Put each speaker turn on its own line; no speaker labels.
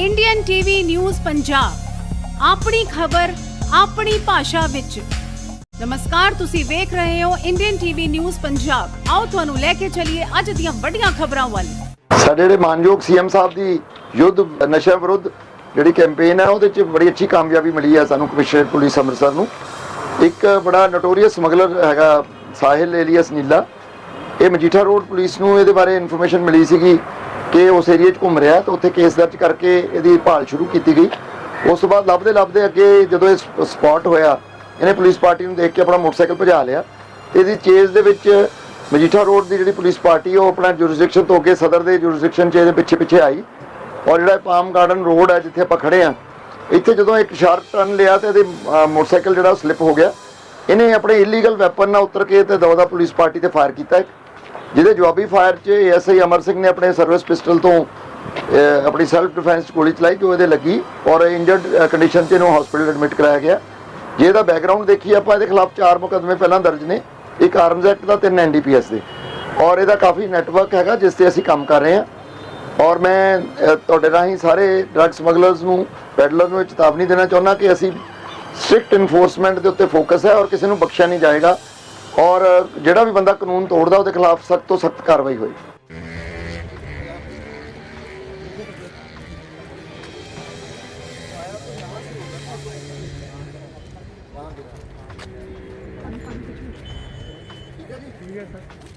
Indian TV news Punjab ਆਪਣੀ ਖਬਰ, ਆਪਣੀ ਭਾਸ਼ਾ ਵਿੱਚ। ਨਮਸਕਾਰ, ਤੁਸੀਂ ਵੇਖ ਰਹੇ ਹੋ ਇੰਡੀਅਨ ਟੀਵੀ ਨਿਊਜ਼ ਪੰਜਾਬ ਆਓ ਤੁਹਾਨੂੰ ਲੈ ਕੇ ਚੱਲੀਏ ਅੱਜ ਦੀਆਂ ਵੱਡੀਆਂ ਖਬਰਾਂ ਵੱਲ।
ਸਾਡੇ ਜਿਹੜੇ ਮਾਨਯੋਗ ਸੀਐਮ ਸਾਹਿਬ ਦੀ ਯੁੱਧ ਨਸ਼ਾ ਵਿਰੁੱਧ ਜਿਹੜੀ ਕੈਂਪੇਨ ਹੈ, ਉਹਦੇ 'ਚ ਬੜੀ ਅੱਛੀ ਕਾਮਯਾਬੀ ਮਿਲੀ ਹੈ ਸਾਨੂੰ ਕਮਿਸ਼ਨਰ ਪੁਲਿਸ ਅੰਮ੍ਰਿਤਸਰ ਨੂੰ। ਇੱਕ ਬੜਾ ਨੋਟੋਰੀਅਸ ਸਮਗਲਰ ਹੈਗਾ, ਸਾਹਿਲ ਏਲੀਅਸ ਨੀਲਾ। ਇਹ ਮਜੀਠਾ ਰੋਡ ਪੁਲਿਸ ਨੂੰ ਇਹਦੇ ਬਾਰੇ ਇਨਫੋਰਮੇਸ਼ਨ ਮਿਲੀ ਸੀਗੀ। ਕਿ ਉਸ ਏਰੀਆ 'ਚ ਘੁੰਮ ਰਿਹਾ ਤਾਂ ਉੱਥੇ ਕੇਸ ਦਰਜ ਕਰਕੇ ਇਹਦੀ ਭਾਲ ਸ਼ੁਰੂ ਕੀਤੀ ਗਈ। ਉਸ ਤੋਂ ਬਾਅਦ ਲੱਭਦੇ ਲੱਭਦੇ ਅੱਗੇ ਜਦੋਂ ਇਹ ਸਪੌਟ ਹੋਇਆ, ਇਹਨੇ ਪੁਲਿਸ ਪਾਰਟੀ ਨੂੰ ਦੇਖ ਕੇ ਆਪਣਾ ਮੋਟਰਸਾਈਕਲ ਭਜਾ ਲਿਆ। ਤੇ ਇਹਦੀ ਚੇਜ਼ ਦੇ ਵਿੱਚ ਮਜੀਠਾ ਰੋਡ ਦੀ ਜਿਹੜੀ ਪੁਲਿਸ ਪਾਰਟੀ ਉਹ ਆਪਣਾ ਜੁਰਿਸਡਿਕਸ਼ਨ ਤੋਂ ਅੱਗੇ ਸਦਰ ਦੇ ਜੁਰਿਸਡਿਕਸ਼ਨ 'ਚ ਇਹਦੇ ਪਿੱਛੇ ਪਿੱਛੇ ਆਈ। ਔਰ ਜਿਹੜਾ ਪਾਮ ਗਾਰਡਨ ਰੋਡ ਹੈ ਜਿੱਥੇ ਆਪਾਂ ਖੜੇ ਆ, ਇੱਥੇ ਜਦੋਂ ਇੱਕ ਸ਼ਾਰਪ ਟਰਨ ਲਿਆ ਤੇ ਇਹਦੇ ਮੋਟਰਸਾਈਕਲ ਜਿਹੜਾ ਸਲਿੱਪ ਹੋ ਗਿਆ। ਇਹਨੇ ਆਪਣੇ ਇਲੀਗਲ ਵੈਪਨ ਨਾਲ ਉਤਰ ਕੇ ਤੇ ਦੌਦਾ ਪੁਲਿਸ ਪਾਰਟੀ ਤੇ ਫਾਇਰ ਕੀਤਾ ਇੱਕ। ਜਿਹਦੇ ਜਵਾਬੀ ਫਾਇਰ 'ਚ ਐਸਆਈ ਅਮਰ ਸਿੰਘ ਨੇ ਆਪਣੇ ਸਰਵਿਸ ਪਿਸਟਲ ਤੋਂ ਆਪਣੀ ਸੈਲਫ ਡਿਫੈਂਸ ਗੋਲੀ ਚਲਾਈ ਜੋ ਇਹਦੇ ਲੱਗੀ ਔਰ ਇੰਜਰਡ ਕੰਡੀਸ਼ਨ 'ਚ ਇਹਨੂੰ ਹਸਪੀਟਲ ਐਡਮਿਟ ਕਰਾਇਆ ਗਿਆ। ਜੇ ਇਹਦਾ ਬੈਕਗ੍ਰਾਉਂਡ ਦੇਖੀ ਆਪਾਂ, ਇਹਦੇ ਖਿਲਾਫ ਚਾਰ ਮੁਕੱਦਮੇ ਪਹਿਲਾਂ ਦਰਜ ਨੇ। ਇੱਕ ਆਰਮਜ਼ ਐਕਟ ਦਾ ਤਿੰਨ ਐਨਡੀਪੀਐਸ ਦੇ। ਔਰ ਇਹਦਾ ਕਾਫੀ ਨੈਟਵਰਕ ਹੈਗਾ, ਜਿਸ ਤੇ ਅਸੀਂ ਕੰਮ ਕਰ ਰਹੇ ਹਾਂ। ਔਰ ਮੈਂ ਤੁਹਾਡੇ ਰਾਹੀਂ ਸਾਰੇ ਡਰੱਗ ਸਮਗਲਰਸ ਨੂੰ ਪੈਡਲਰ ਨੂੰ ਚੇਤਾਵਨੀ ਦੇਣਾ ਚਾਹੁੰਦਾ ਕਿ ਅਸੀਂ ਸਟ੍ਰਿਕਟ ਇਨਫੋਰਸਮੈਂਟ ਦੇ ਉੱਤੇ ਫੋਕਸ ਹੈ ਔਰ ਕਿਸੇ ਨੂੰ ਬਖਸ਼ਿਆ ਨਹੀਂ ਜਾਏਗਾ। ਔਰ ਜਿਹੜਾ ਵੀ ਬੰਦਾ ਕਾਨੂੰਨ ਤੋੜਦਾ ਉਹਦੇ ਖਿਲਾਫ ਸਖਤ ਤੋਂ ਸਖਤ ਕਾਰਵਾਈ ਹੋਏਗੀ।